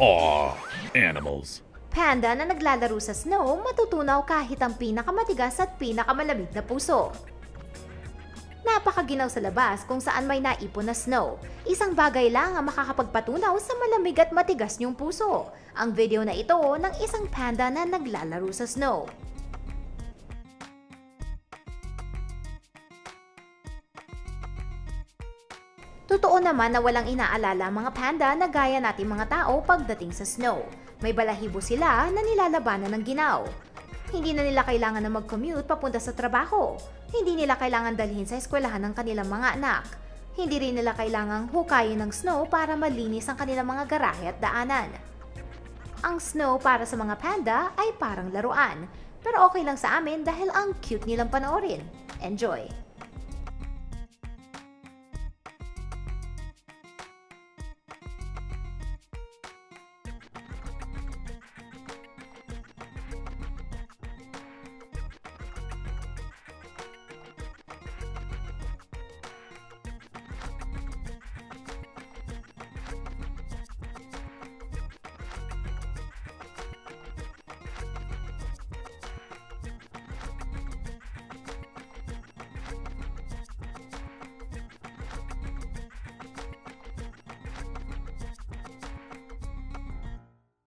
Aw, animals. Panda na naglalaro sa snow matutunaw kahit ang pinakamatigas at pinakamalamig na puso. Napakaginaw sa labas kung saan may naipon na snow. Isang bagay lang ang makakapagpatunaw sa malamig at matigas niyong puso. Ang video na ito ng isang panda na naglalaro sa snow. Totoo naman na walang inaalala mga panda na gaya nating mga tao pagdating sa snow. May balahibo sila na nilalabanan ng ginaw. Hindi na nila kailangan na mag-commute papunta sa trabaho. Hindi nila kailangan dalhin sa eskwelahan ng kanilang mga anak. Hindi rin nila kailangang hukayin ng snow para malinis ang kanilang mga garahe at daanan. Ang snow para sa mga panda ay parang laruan. Pero okay lang sa amin dahil ang cute nilang panoorin. Enjoy!